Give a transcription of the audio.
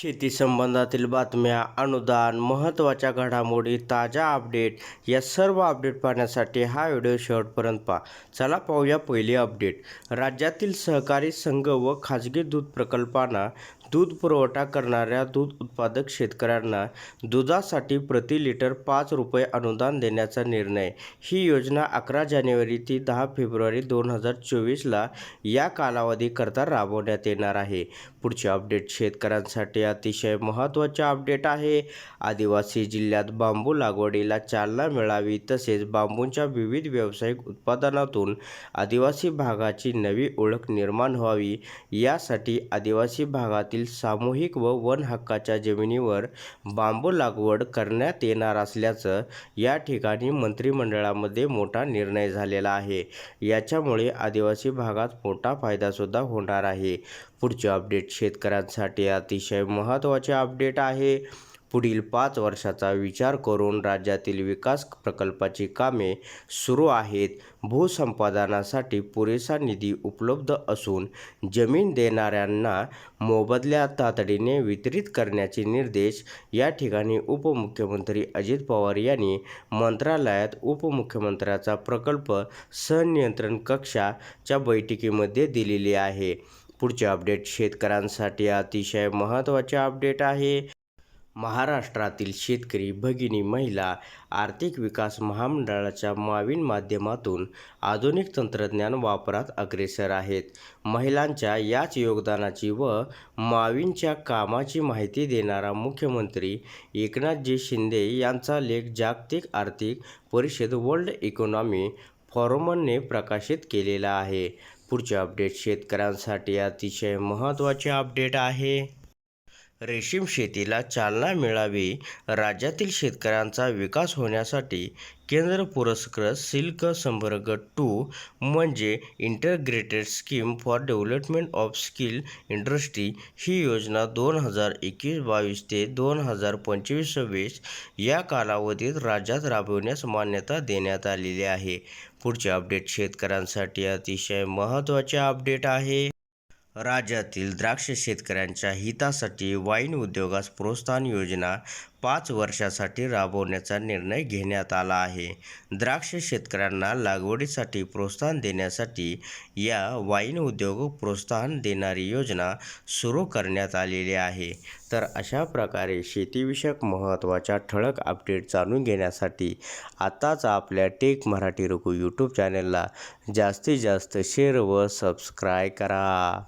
शेती संबंधातील बातम्या अनुदान महत्त्वाच्या घडामोडी ताज्या अपडेट या सर्व अपडेट पाहण्यासाठी हा व्हिडिओ शेवटपर्यंत पहा. चला पाहूया पहिली अपडेट. राज्यातील सहकारी संघ व खाजगी दूध प्रकल्पांना दूध पुरवठा करणाऱ्या दूध उत्पादक शेतकऱ्यांना दुधासाठी प्रति लिटर पाच रुपये अनुदान देण्याचा निर्णय. ही योजना अकरा जानेवारी ते दहा फेब्रुवारी दोन हजार चोवीसला या कालावधीकरता राबवण्यात येणार आहे. पुढचे अपडेट शेतकऱ्यांसाठी अतिशय महत्त्वाचे अपडेट आहे. आदिवासी जिल्ह्यात बांबू लागवडीला चालना मिळावी तसेच बांबूंच्या विविध व्यावसायिक उत्पादनातून आदिवासी भागाची नवी ओळख निर्माण व्हावी यासाठी आदिवासी भागातील सामूहिक व वन हक्काच्या जमिनीवर बांबू लागवड करण्यात येणार असल्याचं या ठिकाणी मंत्रिमंडळामध्ये मोठा निर्णय झालेला आहे. याच्यामुळे आदिवासी भागात मोठा फायदासुद्धा होणार आहे. पुढचे अपडेट शेतकऱ्यांसाठी अतिशय महत्त्वाचे अपडेट आहे. पुढील पाच वर्षाचा विचार करून राज्यातील विकास प्रकल्पाची कामे सुरू आहेत. भूसंपादनासाठी पुरेसा निधी उपलब्ध असून जमीन देणाऱ्यांना मोबदल्या तातडीने वितरित करण्याचे निर्देश या ठिकाणी उपमुख्यमंत्री अजित पवार यांनी मंत्रालयात उपमुख्यमंत्र्याचा प्रकल्प संनियंत्रण कक्षाच्या बैठकीमध्ये दिलेली आहे. पुढचे अपडेट शेतकऱ्यांसाठी अतिशय महत्त्वाचे अपडेट आहे. महाराष्ट्रातील शेतकरी भगिनी महिला आर्थिक विकास महामंडळाच्या माविन माध्यमातून आधुनिक तंत्रज्ञान वापरात अग्रेसर आहेत. महिलांच्या याच योगदानाची व माविनच्या कामाची माहिती देणारा मुख्यमंत्री एकनाथजी शिंदे यांचा लेख जागतिक आर्थिक परिषद वर्ल्ड इकॉनॉमी फॉरमने प्रकाशित केलेला आहे. पुढचे अपडेट शेतकऱ्यांसाठी अतिशय महत्त्वाचे अपडेट आहे. रेशीम शेतीला चालना मिळावी राज्यातील शेतकऱ्यांचा विकास होण्यासाठी केंद्र पुरस्कृत सिल्क संवर्ग टू म्हणजे integrated scheme for development of skill industry ही योजना दोन हजार एकवीस बावीस ते दोन हजार पंचवीस सव्वीस या कालावधीत राज्यात राबविण्यास मान्यता देण्यात आलेली आहे. पुढचे अपडेट शेतकऱ्यांसाठी अतिशय महत्त्वाचे अपडेट आहे. राज्यातील द्राक्ष शेतकऱ्यांच्या हितासाठी वाईन उद्योगास प्रोत्साहन योजना पाच वर्षासाठी राबवण्याचा निर्णय घेण्यात आला आहे. द्राक्ष शेतकऱ्यांना लागवडीसाठी प्रोत्साहन देण्यासाठी या वाईन उद्योग प्रोत्साहन देणारी योजना सुरू करण्यात आलेली आहे. तर अशा प्रकारे शेतीविषयक महत्त्वाच्या ठळक अपडेट जाणून घेण्यासाठी आत्ताच आपल्या टेक मराठी रुकू यूट्यूब चॅनलला जास्तीत जास्त शेअर व सबस्क्राय करा.